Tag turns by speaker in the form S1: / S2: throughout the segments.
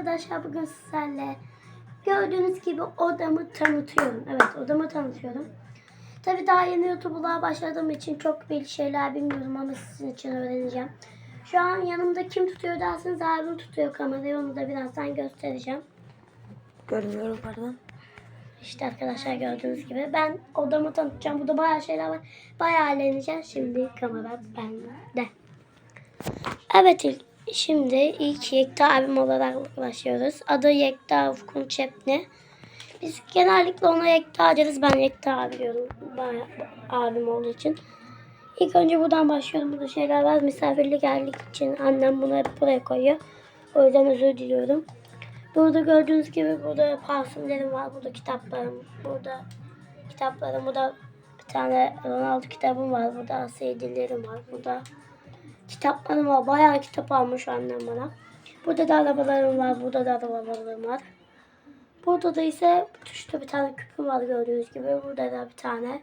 S1: arkadaşlar bugün sizlerle gördüğünüz gibi odamı tanıtıyorum. Evet odamı tanıtıyorum. Tabi daha yeni YouTube'luğa başladığım için çok bir şeyler bilmiyorum ama sizin için öğreneceğim. Şu an yanımda kim tutuyor derseniz abim tutuyor kamerayı onu da birazdan göstereceğim.
S2: Görmüyorum pardon.
S1: İşte arkadaşlar gördüğünüz gibi ben odamı tanıtacağım. Burada bayağı şeyler var. Bayağı eğleneceğiz. Şimdi kamera bende. Evet ilk, şimdi ilk Yekta abim olarak başlıyoruz. Adı Yekta Ufkun Çepni. Biz genellikle ona Yekta deriz. Ben Yekta abi diyorum. Bayağı abim olduğu için. İlk önce buradan başlıyorum. Burada şeyler var. Misafirlik geldik için annem bunu hep buraya koyuyor. O yüzden özür diliyorum. Burada gördüğünüz gibi burada parfümlerim var. Burada kitaplarım. Burada kitaplarım. Burada bir tane Ronaldo kitabım var. Burada CD'lerim var. Burada kitaplarım var. Bayağı kitap almış annem bana. Burada da arabalarım var. Burada da arabalarım var. Burada da ise tuşta bir tane küpüm var gördüğünüz gibi. Burada da bir tane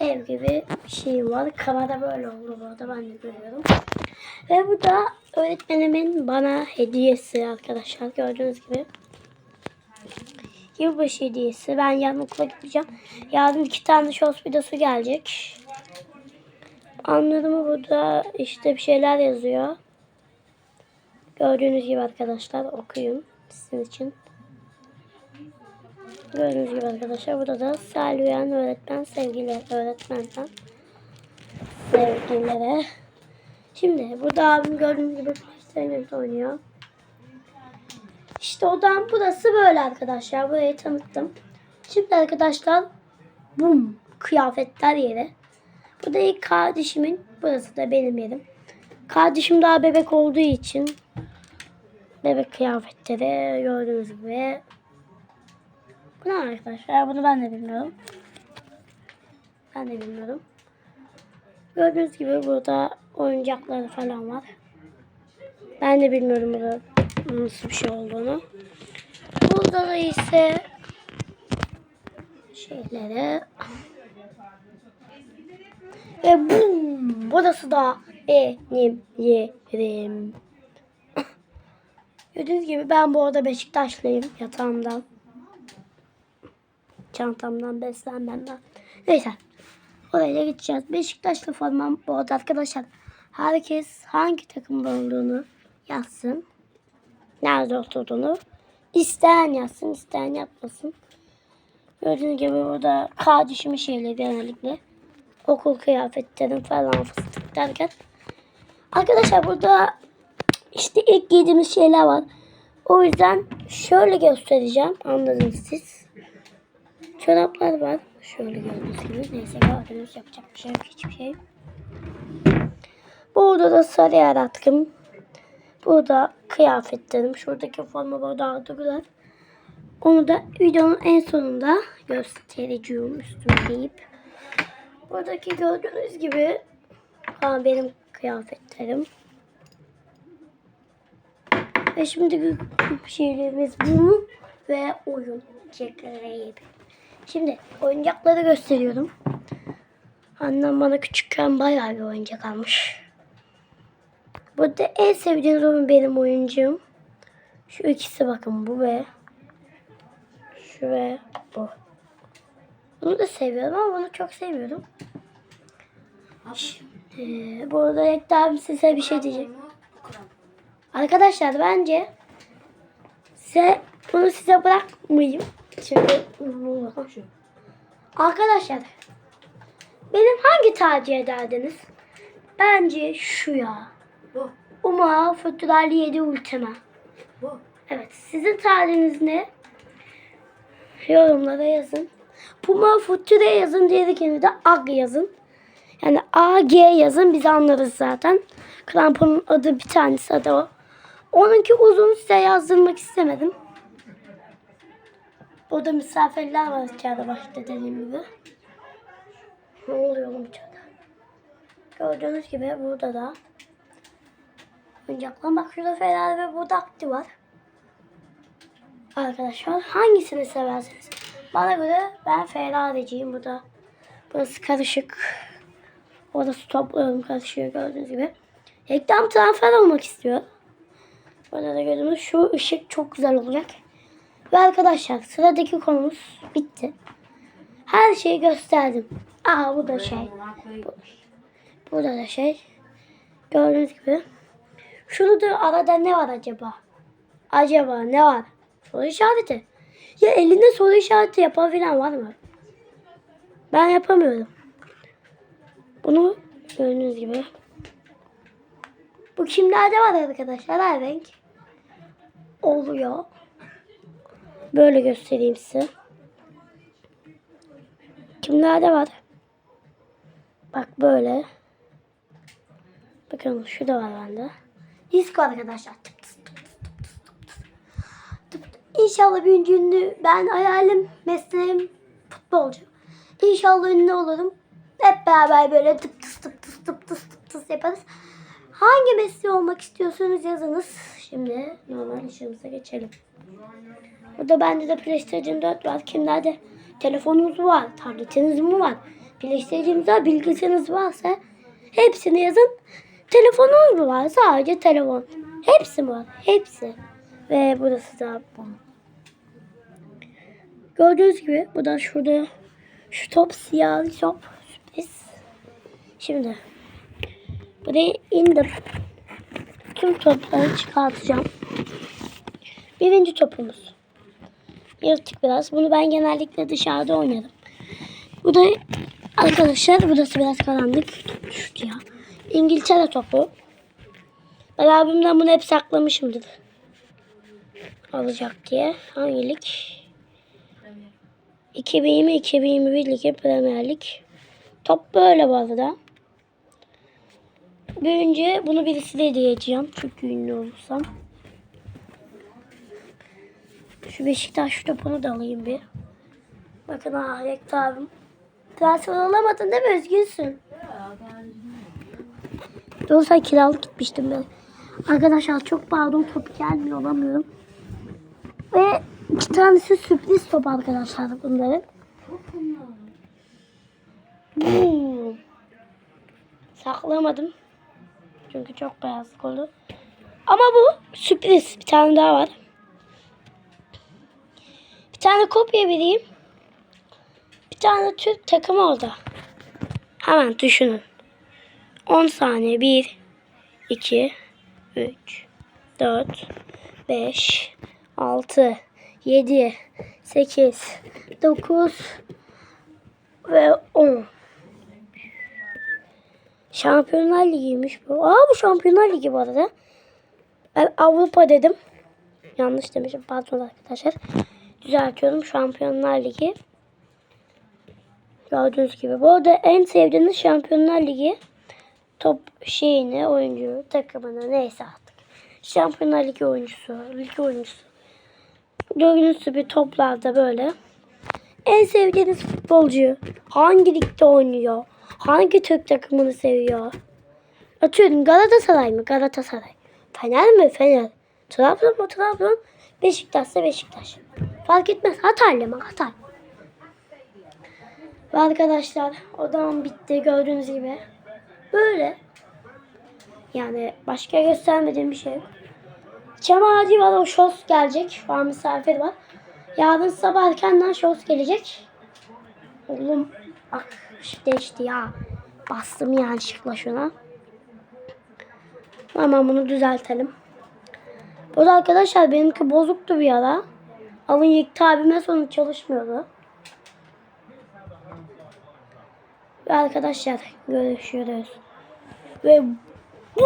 S1: ev gibi bir şeyim var. Kamera böyle oldu bu arada ben de görüyorum. Ve bu da öğretmenimin bana hediyesi arkadaşlar gördüğünüz gibi. Yılbaşı hediyesi. Ben yarın okula gideceğim. Yarın iki tane şos videosu gelecek. Anladığımı burada işte bir şeyler yazıyor. Gördüğünüz gibi arkadaşlar okuyun sizin için. Gördüğünüz gibi arkadaşlar burada da Selviyen öğretmen sevgiler öğretmenden sevgilere. Şimdi burada abim gördüğünüz gibi PlayStation oynuyor. İşte odam burası böyle arkadaşlar. Burayı tanıttım. Şimdi arkadaşlar bum kıyafetler yeri. Bu da ilk kardeşimin. Burası da benim yerim. Kardeşim daha bebek olduğu için bebek kıyafetleri gördüğünüz gibi. Bu ne arkadaşlar? Bunu ben de bilmiyorum. Ben de bilmiyorum. Gördüğünüz gibi burada oyuncakları falan var. Ben de bilmiyorum burada nasıl bir şey olduğunu. Burada da ise şeyleri ve bum burası da benim yerim. Gördüğünüz gibi ben bu arada Beşiktaşlıyım yatağımdan. Çantamdan beslenmemden. Neyse. Oraya gideceğiz. Beşiktaşlı formam bu arada arkadaşlar. Herkes hangi takımda olduğunu yazsın. Nerede oturduğunu. İsteyen yazsın, isteyen yapmasın. Gördüğünüz gibi burada kardeşimin şeyleri genellikle. Okul kıyafetlerim falan fıstık derken. Arkadaşlar burada işte ilk giydiğimiz şeyler var. O yüzden şöyle göstereceğim. Anladınız siz. Çoraplar var. Şöyle gördüğünüz. Neyse gördüğünüz yapacak bir şey. Hiçbir şey. Burada da sarı yer atkım. Burada kıyafetlerim. Şuradaki forma burada adıgılar. Onu da videonun en sonunda göstereceğim üstüme giyip. Buradaki gördüğünüz gibi ha, benim kıyafetlerim. Ve şimdi şeylerimiz bu ve oyun çekleri. Şimdi oyuncakları gösteriyorum. Annem bana küçükken bayağı bir oyuncak almış. Burada en sevdiğim oyun benim oyuncum. Şu ikisi bakın bu ve şu ve bu. Bunu da seviyorum ama bunu çok sevmiyorum. Şimdi bu arada Ekta size bir şey diyecek. Arkadaşlar bence size bunu size bırakmayayım. Çünkü Arkadaşlar benim hangi tercih ederdiniz? Bence şu ya.
S2: Bu.
S1: Uma Futürali 7 Ultima.
S2: Bu.
S1: Evet sizin tarihiniz ne? Yorumlara yazın. Puma Future yazın diğerikini de AG yazın. Yani AG yazın biz anlarız zaten. Kramponun adı bir tanesi adı o. Onunki uzun size yazdırmak istemedim. Burada misafirler var içeride başta dediğim gibi. Ne oluyor oğlum içeride? Gördüğünüz gibi burada da oyuncaklar. Bak şurada Ferrari ve burada Akti var. Arkadaşlar hangisini seversiniz? Bana göre ben Ferrari'ciyim. Bu da burası karışık. Orası topluyorum karışıyor gördüğünüz gibi. Reklam transfer olmak istiyor. Burada da gördüğünüz şu ışık çok güzel olacak. Ve arkadaşlar sıradaki konumuz bitti. Her şeyi gösterdim. Aa bu da şey. Bu- Burada da şey. Gördüğünüz gibi. Şurada arada ne var acaba? Acaba ne var? Soru işareti. Ya elinde soru işareti yapabilen var mı? Ben yapamıyorum. Bunu gördüğünüz gibi. Bu kimlerde var arkadaşlar? Her renk oluyor. Böyle göstereyim size. Kimlerde var? Bak böyle. Bakın şu da var bende. Disco arkadaşlar. İnşallah bir gün ünlü. Ben hayalim, mesleğim futbolcu. İnşallah ünlü olurum. Hep beraber böyle tıp tıs tıp tıs tıp tıs tıp tıs yaparız. Hangi mesleği olmak istiyorsanız yazınız. Şimdi normal işimize geçelim. Burada bende de PlayStation 4 var. Kimlerde telefonunuz var, tabletiniz mi var, PlayStation'ınız var, bilgisayarınız varsa hepsini yazın. Telefonunuz mu var? Sadece telefon. Hepsi mi var? Hepsi. Ve burası da bu. Gördüğünüz gibi bu da şurada şu top siyah top. Sürpriz. Şimdi burayı indir. Tüm topları çıkartacağım. Birinci topumuz. Yırtık biraz. Bunu ben genellikle dışarıda oynarım. Bu da arkadaşlar burası biraz karanlık. Düştü ya. İngiltere topu. Ben abimden bunu hep saklamışımdır. Alacak diye. Hangi lig? 2020-2021 Ligi Premier Lig. Top böyle bu arada. Büyünce bunu birisiyle hediye edeceğim. Çünkü ünlü olursam. Şu Beşiktaş topunu da alayım bir. Bakın ah Rekta abim. Transfer olamadın değil mi? Üzgünsün. Yoksa kiralık gitmiştim ben. Arkadaşlar çok pardon top gelmiyor olamıyorum. Ve iki tanesi sürpriz top arkadaşlar bunların. Hmm. Saklamadım. Çünkü çok beyazlık oldu. Ama bu sürpriz. Bir tane daha var. Bir tane kopya vereyim. Bir tane Türk takımı oldu. Hemen düşünün. 10 saniye. 1, 2, 3, 4, 5, 6, 7, 8, 9 ve 10. Şampiyonlar Ligi'ymiş bu. Aa bu Şampiyonlar Ligi bu arada. Ben Avrupa dedim. Yanlış demişim. Pardon arkadaşlar. Düzeltiyorum. Şampiyonlar Ligi. Gördüğünüz gibi. Bu arada en sevdiğiniz Şampiyonlar Ligi top şeyini, oyuncu, takımını neyse artık. Şampiyonlar Ligi oyuncusu, lig oyuncusu. Gördüğünüz gibi toplarda böyle. En sevdiğiniz futbolcu hangi ligde oynuyor? Hangi Türk takımını seviyor? Atıyorum Galatasaray mı? Galatasaray. Fener mi? Fener. Trabzon mu? Trabzon. Beşiktaş'sa Beşiktaş. Fark etmez. Hataylı mı? Hatay. Ve arkadaşlar odam bitti gördüğünüz gibi. Böyle. Yani başka göstermediğim bir şey yok. Çam ağacı var o şos gelecek. Şu an misafir var. Yarın sabah erkenden şos gelecek. Oğlum bak değişti ya. Bastım yanlışlıkla şuna. Hemen bunu düzeltelim. Bu arada arkadaşlar benimki bozuktu bir ara. Alın yıktı abime sonu çalışmıyordu. Ve arkadaşlar görüşürüz. Ve